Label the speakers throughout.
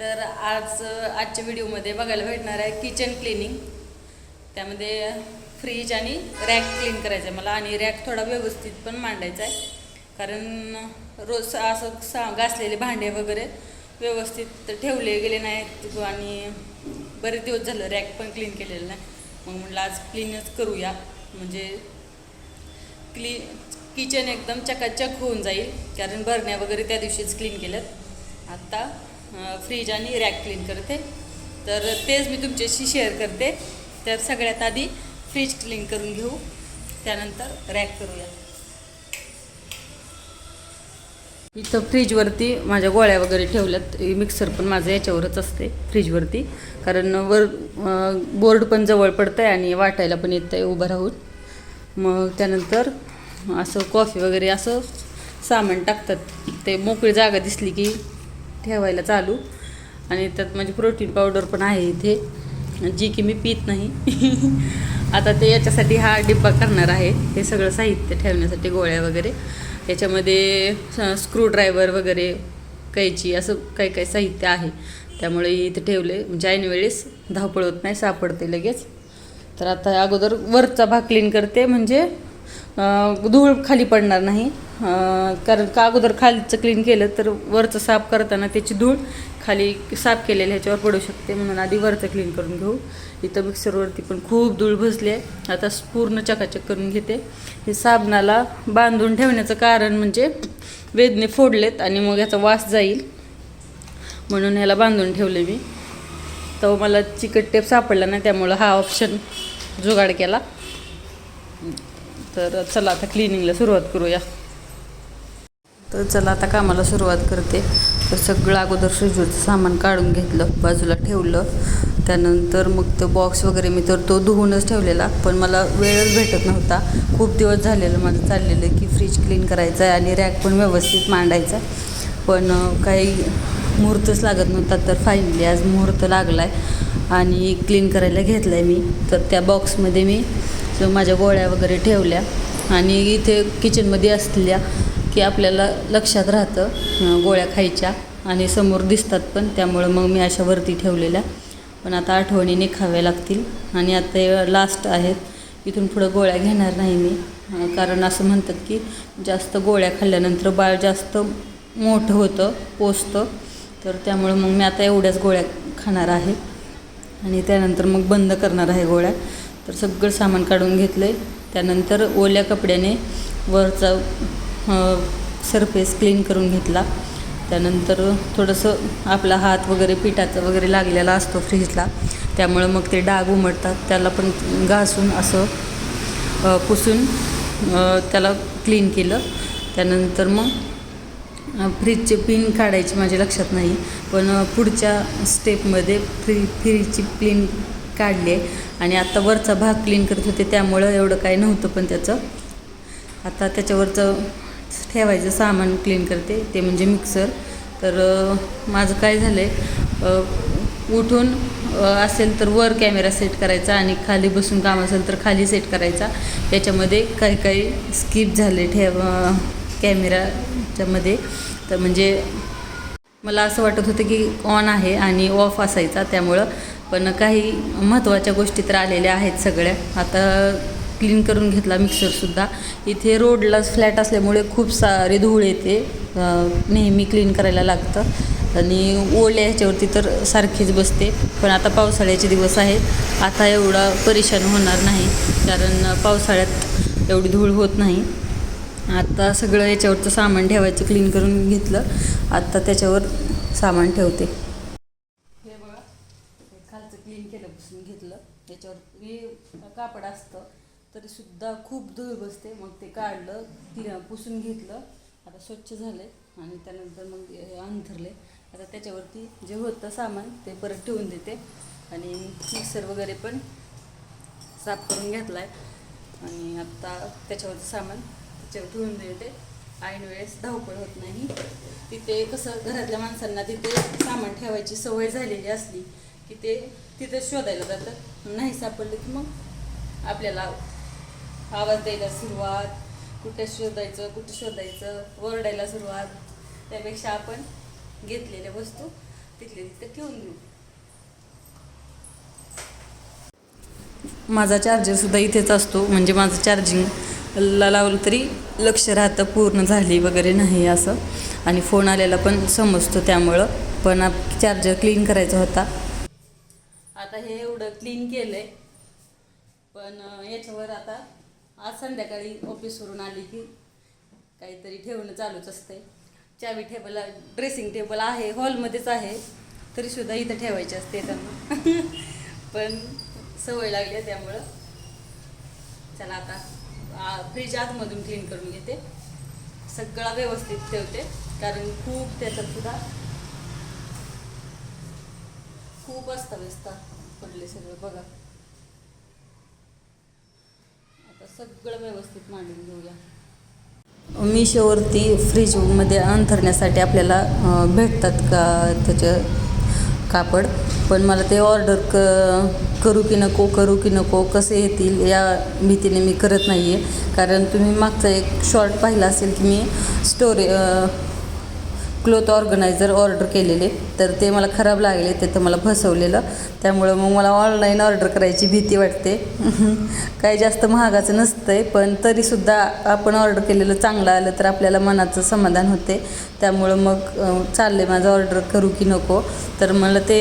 Speaker 1: तर आज आजच्या व्हिडिओमध्ये बघायला भेटणार आहे किचन क्लिनिंग त्यामध्ये फ्रीज आणि रॅक क्लीन करायचं आहे मला आणि रॅक थोडा व्यवस्थित पण मांडायचा आहे. कारण रोज असं सा घासलेले भांडे वगैरे व्यवस्थित ठेवले गेले नाहीत आणि बरेच दिवस झालं रॅक पण क्लीन केलेलं नाही. मग म्हटलं आज क्लीनच करूया. म्हणजे क्ली किचन एकदम चकाचक होऊन जाईल. कारण भरण्या वगैरे त्या दिवशीच क्लीन केल्यात. आत्ता फ्रीज आणि रॅक क्लीन करते. तर तेच मी तुमच्याशी शेअर करते. तर सगळ्यात आधी फ्रीज क्लीन करून घेऊ. त्यानंतर रॅक करूया. इथं फ्रीजवरती माझ्या गोळ्या वगैरे ठेवल्यात. मिक्सर पण माझं याच्यावरच असते फ्रीजवरती कारण वर बोर्ड पण जवळ पडतं आहे आणि वाटायला पण येतं आहे उभं राहून. मग त्यानंतर असं कॉफी वगैरे असं सामान टाकतात. ते मोकळी जागा दिसली की ठेवायला चालू. आणि त्यात म्हणजे प्रोटीन पावडर पण आहे इथे जी की मी पित नाही. आता ते याच्यासाठी हा डिब्बा करणार आहे. हे सगळं साहित्य ठेवण्यासाठी गोळ्या वगैरे. याच्यामध्ये स्क्रूड्रायव्हर वगैरे कैची असं काही काही साहित्य आहे. त्यामुळे इथे ठेवले. म्हणजे ऐनवेळेस धावपळ होत नाही सापडते लगेच. तर आता अगोदर वरचा भाग क्लीन करते. म्हणजे धूळ खाली पडणार नाही. कारण का अगोदर खालीचं क्लीन केलं तर वरचं साफ करताना त्याची धूळ खाली साफ केलेली ह्याच्यावर पडू शकते. म्हणून आधी वरचं क्लीन करून घेऊ. इथं मिक्सरवरती पण खूप धूळ भसली आहे. आता पूर्ण चकाचक करून घेते. हे साबणाला बांधून ठेवण्याचं कारण म्हणजे वेदने फोडलेत आणि मग याचा वास जाईल. म्हणून ह्याला बांधून ठेवले मी. तर मला चिकट टेप सापडला नाही त्यामुळं हा ऑप्शन जुगाड केला. तर चला आता क्लिनिंगला सुरुवात करूया. तर चला आता कामाला सुरुवात करते. तर सगळं अगोदर फ्रीजवरचं सामान काढून घेतलं बाजूला ठेवलं. त्यानंतर मग तो बॉक्स वगैरे मी तर तो धुवूनच ठेवलेला पण मला वेळच भेटत नव्हता. खूप दिवस झालेलं माझं चाललेलं की फ्रीज क्लीन करायचं आहे आणि रॅक पण व्यवस्थित मांडायचा पण काही मुहूर्तच लागत नव्हता तर फायनली आज मुहूर्त लागला आहे आणि क्लीन करायला घेतला आहे मी. तर त्या बॉक्समध्ये मी जो माझ्या गोळ्या वगैरे ठेवल्या. आणि इथे किचनमध्ये असल्या की आपल्याला लक्षात राहतं गोळ्या खायच्या आणि समोर दिसतात पण त्यामुळं मग मी अशा वरती ठेवलेल्या. पण आता आठवणीने खाव्या लागतील. आणि आता लास्ट आहेत. इथून पुढं गोळ्या घेणार नाही मी. कारण असं म्हणतात की जास्त गोळ्या खाल्ल्यानंतर बाळ जास्त मोठं होतं पोचतं तर त्यामुळं मग मी आता एवढ्याच गोळ्या खाणार आहे. आणि त्यानंतर मग बंद करणार आहे गोळ्या. तर सगळं सामान काढून घेतलं आहे त्यानंतर ओल्या कपड्याने वरचा सरफेस क्लीन करून घेतला. त्यानंतर थोडंसं आपला हात वगैरे पिठाचा वगैरे लागलेला असतो फ्रीजला त्यामुळं मग ते डाग उमटतात. त्याला पण घासून असं पुसून त्याला क्लीन केलं. त्यानंतर मग फ्रीजचे पिन काढायची माझ्या लक्षात नाही. पण पुढच्या स्टेपमध्ये फ्री फ्रीजची पिन काढली आहे आणि आत्ता वरचा भाग क्लीन करत होते त्यामुळं एवढं काही नव्हतं पण त्याचं. आता त्याच्यावरचं ठेवायचं सामान क्लीन करते ते म्हणजे मिक्सर तर माझं काय झालं आहे उठून असेल तर वर कॅमेरा सेट करायचा आणि खाली बसून काम असेल तर खाली सेट करायचा. याच्यामध्ये काही काही स्किप झाले ठेव कॅमेराच्यामध्ये तर म्हणजे मला असं वाटत होतं की ऑन आहे आणि ऑफ असायचा त्यामुळं पण काही महत्त्वाच्या गोष्टी तर आलेल्या आहेत सगळ्या. आता क्लीन करून घेतला मिक्सरसुद्धा इथे रोडला फ्लॅट असल्यामुळे खूप सारी धूळ येते नेहमी क्लीन करायला लागतं. आणि ओल्या ह्याच्यावरती तर सारखीच बसते. पण आता पावसाळ्याचे दिवस आहेत. आता एवढा परेशान होणार नाही. कारण पावसाळ्यात एवढी धूळ होत नाही. आता सगळं याच्यावरचं सामान ठेवायचं क्लीन करून घेतलं. आता त्याच्यावर सामान ठेवते. हे कापड असतं तरी सुद्धा खूप धूळ बसते. मग ते काढलं ति पुसून घेतलं. आता स्वच्छ झाले आणि त्यानंतर मग हे अंथरले. आता त्याच्यावरती जे होतं सामान ते परत ठेवून देते. आणि मिक्सर वगैरे पण साफ करून घेतला आहे आणि आत्ता त्याच्यावरचं सामान त्याच्यावर ठेवून देते. ऐन वेळेस धावपळ होत नाही. तिथे कसं घरातल्या माणसांना तिथे सामान ठेवायची सवय झालेली असली की ते तिथे शोधायला जातात. नाही सापडलं की मग आपल्याला आवाज द्यायला सुरुवात कुठे शोधायचं कुठे शोधायचं ओरडायला सुरुवात. त्यापेक्षा आपण घेतलेल्या वस्तू तिथल्या तिथं ठेवून देऊ. माझा चार्जर सुद्धा इथेच असतो. म्हणजे माझं चार्जिंगला लावलं तरी लक्ष राहतं पूर्ण झाली वगैरे नाही असं. आणि फोन आलेला पण समजतो त्यामुळं. पण चार्जर क्लीन करायचा होता. आता हे एवढं क्लीन केलंय. पण याच्यावर आता आज संध्याकाळी ऑफिसवरून आली की काहीतरी ठेवणं चालूच असतंय. चावी टेबल ड्रेसिंग टेबल आहे हॉलमध्येच आहे. तरी सुद्धा इथं ठेवायचे असते त्यांना. पण सवय लागली आहे त्यामुळं. चला आता फ्रीज आतमधून क्लीन करून घेते. सगळा व्यवस्थित ठेवते कारण खूप त्याच्यात सुद्धा खूप अस्ताव्यस्त पडले सगळं बघा. आता सगळं व्यवस्थित मांडून घेऊया. मिशोवरती फ्रीजमध्ये अंथरण्यासाठी आपल्याला भेटतात का त्याचं कापड? पण मला ते ऑर्डर क करू की नको करू की नको कसे येतील या भीतीने मी करत नाही आहे कारण तुम्ही मागचा एक शॉर्ट पाहिला असेल की मी स्टोरे क्लोथ ऑर्गनायझर ऑर्डर केलेले. तर ते मला खराब लागले ते तर मला फसवलेलं. त्यामुळं मग मला ऑनलाईन ऑर्डर करायची भीती वाटते. काही जास्त महागाचं नसतं आहे पण तरीसुद्धा आपण ऑर्डर केलेलं चांगलं आलं तर आपल्याला मनाचं समाधान होते. त्यामुळं मग चाललं चालले माझं ऑर्डर करू की नको. तर मला ते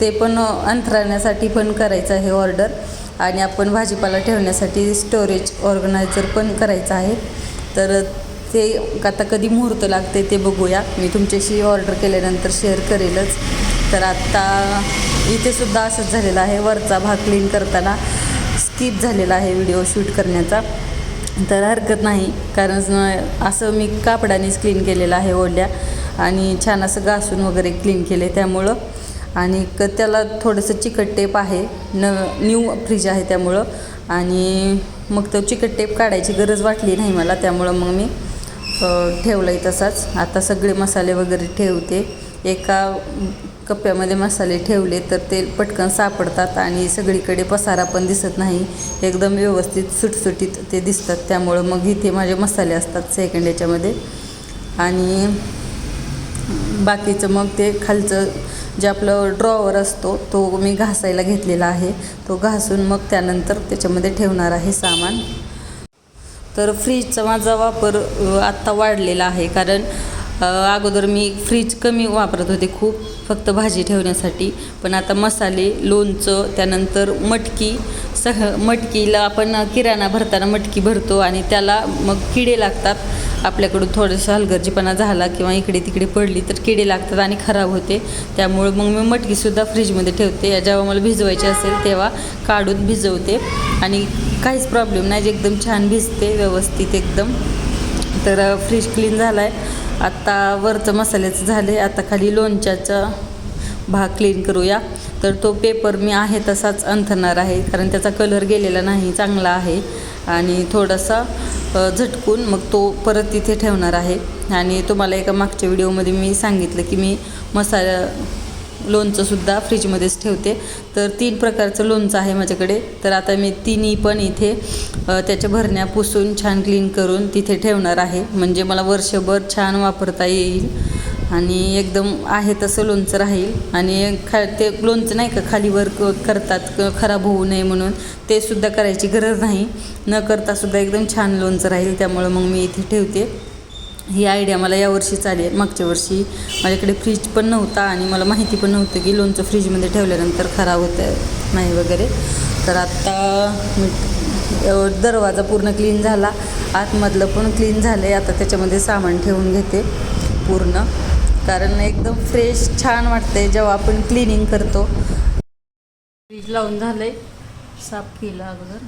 Speaker 1: ते पण अंथराण्यासाठी पण करायचं आहे ऑर्डर आणि आपण भाजीपाला ठेवण्यासाठी स्टोरेज ऑर्गनायझर पण करायचं आहे. तर ते आता कधी मुहूर्त लागते ते बघूया. मी तुमच्याशी ऑर्डर केल्यानंतर शेअर करेलच. तर आत्ता इथे सुद्धा असंच झालेलं आहे. वरचा भाग क्लीन करताना स्किप झालेला आहे व्हिडिओ शूट करण्याचा. तर हरकत नाही कारण असं मी कापडानेच क्लीन केलेलं आहे ओल्या. आणि छान असं घासून वगैरे क्लीन केले त्यामुळं. आणि क त्याला थोडंसं चिकट टेप आहे. न न्यू फ्रीज आहे त्यामुळं. आणि मग तो चिकट टेप काढायची गरज वाटली नाही मला त्यामुळं मग मी ठेवला आहे तसाच. आता सगळे मसाले वगैरे ठेवते. एका कप्प्यामध्ये मसाले ठेवले तर ते पटकन सापडतात आणि सगळीकडे पसारा पण दिसत नाही. एकदम व्यवस्थित सुटसुटीत ते दिसतात. त्यामुळं मग इथे माझे मसाले असतात सेकंड याच्यामध्ये. आणि बाकीचं मग ते खालचं जे आपलं ड्रॉवर असतो तो मी घासायला घेतलेला आहे. तो घासून मग त्यानंतर त्याच्यामध्ये ठेवणार आहे सामान. तर फ्रीजचा माझा वापर आत्ता वाढलेला आहे. कारण अगोदर मी फ्रीज कमी वापरत होते खूप फक्त भाजी ठेवण्यासाठी. पण आता मसाले लोणचं त्यानंतर मटकी सह मटकीला आपण किराणा भरताना मटकी भरतो आणि त्याला मग किडे लागतात. आपल्याकडून थोडंसं हलगर्जीपणा झाला किंवा इकडे तिकडे पडली तर किडे लागतात आणि खराब होते. त्यामुळे मग मी मटकीसुद्धा फ्रीजमध्ये ठेवते. जेव्हा मला भिजवायची असेल तेव्हा काढून भिजवते. आणि काहीच प्रॉब्लेम नाही जे एकदम छान भिजते व्यवस्थित एकदम. तर फ्रीज क्लीन झाला आहे आत्ता वरचं मसाल्याचं झालं आहे आता खाली लोणच्याचा भाग क्लीन करूया. तर तो पेपर मी आहे तसाच अंथरणार आहे कारण त्याचा कलर गेलेला नाही चांगला आहे. आणि थोडासा झटकून मग तो परत तिथे ठेवणार आहे. आणि तुम्हाला एका मागच्या व्हिडिओमध्ये मी सांगितलं की मी मसाला लोणचंसुद्धा फ्रीजमध्येच ठेवते. तर तीन प्रकारचं लोणचं आहे माझ्याकडे. तर आता मी तिन्ही पण इथे त्याच्या भरण्या पुसून छान क्लीन करून तिथे ठेवणार आहे. म्हणजे मला वर्षभर छान वापरता येईल. आणि एकदम आहे तसं लोणचं राहील. आणि खा ते लोणचं नाही का खाली वर करतात क- खराब होऊ नये म्हणून. ते सुद्धा करायची गरज नाही. न करता सुद्धा एकदम छान लोणचं राहील त्यामुळं मग मी इथे ठेवते. ही आयडिया मला यावर्षी चालेल मागच्या वर्षी माझ्याकडे फ्रीज पण नव्हता आणि मला माहिती पण नव्हतं की लोणचं फ्रीजमध्ये ठेवल्यानंतर खराब होतं नाही वगैरे. तर आत्ता मी दरवाजा पूर्ण क्लीन झाला. आतमधलं पण क्लीन झालं आहे आता त्याच्यामध्ये सामान ठेवून घेते पूर्ण. कारण एकदम फ्रेश छान वाटते जेव्हा आपण क्लिनिंग करतो. फ्रीज लावून झालं आहे साफ केलं अगोदर.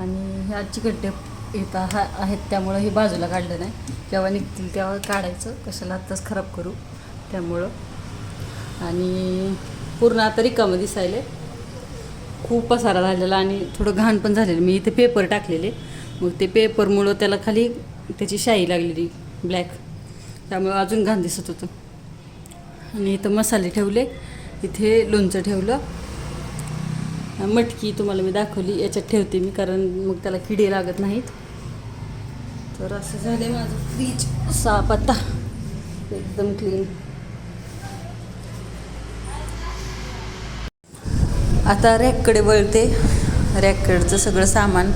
Speaker 1: आणि ह्या चिकटे येता हा आहेत. त्यामुळं हे बाजूला काढलं नाही. जेव्हा निघतील तेव्हा काढायचं. कशाला आत्ताच खराब करू. त्यामुळं. आणि पूर्ण आता रिकामं दिसायले खूप पसारा झालेला आणि थोडं घाण पण झालेलं. मी इथे पेपर टाकलेले. मग ते पेपरमुळं त्याला खाली त्याची शाई लागलेली ब्लॅक त्यामुळं अजून घाण दिसत होतं. आणि इथं मसाले ठेवले इथे लोणचं ठेवलं. मटकी तुम्हाला मी दाखवली याच्यात ठेवते मी कारण मग त्याला किडे लागत नाहीत. तर असं झाले माझं फ्रीज. साफ आता एकदम क्लीन आता रॅककडे वळते. रॅककडचं सगळं सामान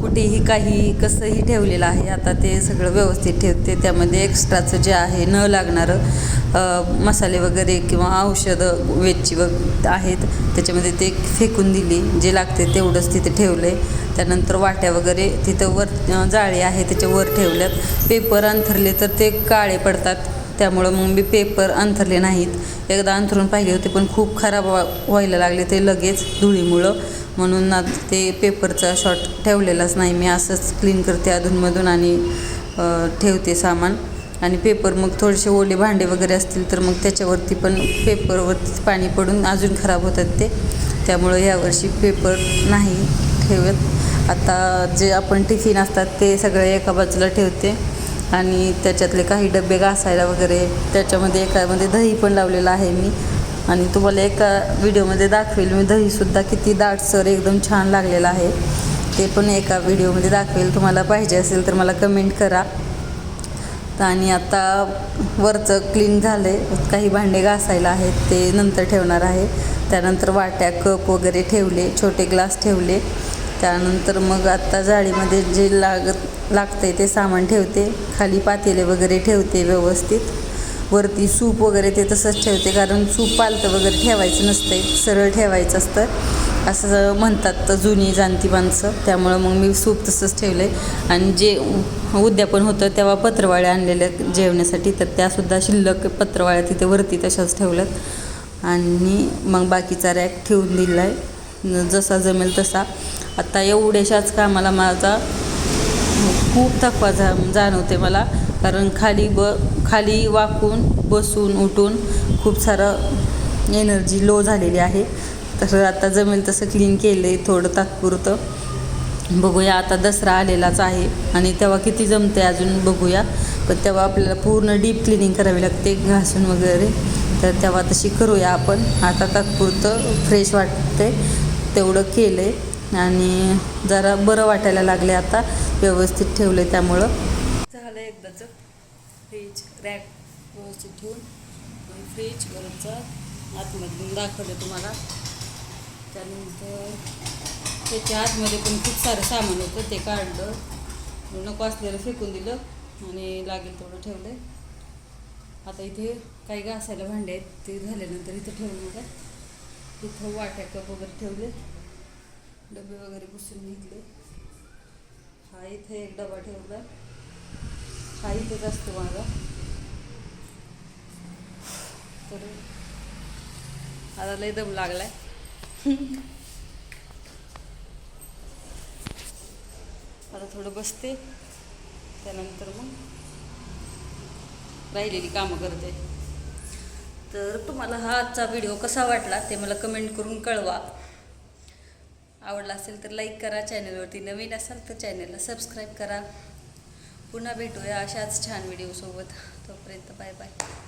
Speaker 1: कुठेही काही कसंही ठेवलेलं आहे आता ते सगळं व्यवस्थित ठेवते. त्यामध्ये एक्स्ट्राचं जे आहे न लागणारं मसाले वगैरे किंवा औषधं वेजची व आहेत त्याच्यामध्ये ते फेकून दिली. जे लागते तेवढंच तिथे ठेवलं आहे त्यानंतर वाट्या वगैरे तिथं वर जाळी आहे त्याच्यावर ठेवल्यात. पेपर अंथरले तर ते काळे पडतात. त्यामुळं मग मी पेपर अंथरले नाहीत. एकदा अंथरून पाहिले होते पण खूप खराब व्हायला लागले ते लगेच धुळीमुळं. म्हणून ते पेपरचा शॉट ठेवलेलाच नाही मी असंच क्लीन करते अधूनमधून आणि ठेवते सामान. आणि पेपर मग थोडेसे ओले भांडे वगैरे असतील तर मग त्याच्यावरती पण पेपरवरती पाणी पडून अजून खराब होतात ते. त्यामुळं यावर्षी पेपर नाही ठेवत. आता जे आपण टिफिन असतात ते सगळे एका बाजूला ठेवते. आणि त्याच्यातले काही डबे घासायला वगैरे त्याच्यामध्ये एकामध्ये दही पण लावलेलं आहे मी. आणि तुम्हाला एका व्हिडिओमध्ये दाखवेल मी दहीसुद्धा किती दाटसर एकदम छान लागलेलं आहे. ते पण एका व्हिडिओमध्ये दाखवेल. तुम्हाला पाहिजे असेल तर मला कमेंट करा. आणि आता वरचं क्लीन झालं आहे काही भांडे घासायला आहेत ते नंतर ठेवणार आहे. त्यानंतर वाट्या कप वगैरे ठेवले छोटे ग्लास ठेवले. त्यानंतर मग आत्ता जाळीमध्ये जे लागत लागतं आहे ते सामान ठेवते. खाली पातेले वगैरे ठेवते व्यवस्थित. वरती सूप वगैरे ते तसंच ठेवते कारण सूप पालतं वगैरे ठेवायचं नसतं सरळ ठेवायचं असतं. असं म्हणतात तर जुनी जाणती माणसं त्यामुळं मग मी सूप तसंच ठेवलं आहे आणि जे उद्यापन होतं तेव्हा पत्रवाळ्या आणलेल्या जेवण्यासाठी तर त्यासुद्धा शिल्लक पत्रवाळ्या तिथे वरती तशाच ठेवल्यात. आणि मग बाकीचा रॅक ठेवून दिला आहे जसा जमेल तसा. आत्ता एवढ्याशाच कामाला माझा खूप थकवा जा जाणवते मला. कारण खाली ब खाली वाकून बसून उठून खूप सारं एनर्जी लो झालेली आहे. तर आता जमेल तसं क्लीन केलं आहे थोडं तात्पुरतं. बघूया आता दसरा आलेलाच आहे आणि तेव्हा किती जमते अजून बघूया. पण तेव्हा आपल्याला पूर्ण डीप क्लिनिंग करावी लागते घासून वगैरे. तर तेव्हा तशी करूया आपण. आता तात्पुरतं फ्रेश वाटते तेवढं केलं आहे आणि जरा बरं वाटायला लागले आता. व्यवस्थित ठेवले त्यामुळं. झालं एकदाच फ्रीज रॅक व्यवस्थित ठेवून. फ्रीज वरचं आतमधून दाखवलं तुम्हाला. त्यानंतर त्याच्या आतमध्ये पण खूप सारं सामान होतं ते काढलं. नको असलेलं फेकून दिलं आणि लागेल तेवढं ठेवलं आता इथे काही घासायला भांडे आहेत ते झाल्यानंतर इथं ठेवलं का इथं वाट्या कप वगैरे ठेवले डबे वगैरे पुसून घेतले. हा इथे एक डबा ठेवला. हा इथेच असतो माझा. तर आता लय दम लागलाय. आता थोडं बसते. त्यानंतर मग राहिलेली कामं करते. तर तुम्हाला हा आजचा व्हिडिओ कसा वाटला ते मला कमेंट करून कळवा. आवडला असेल तर लाईक करा चॅनलवरती नवीन असाल तर चॅनलला सबस्क्राईब करा. पुन्हा भेटूया अशाच छान व्हिडिओसोबत तोपर्यंत बाय बाय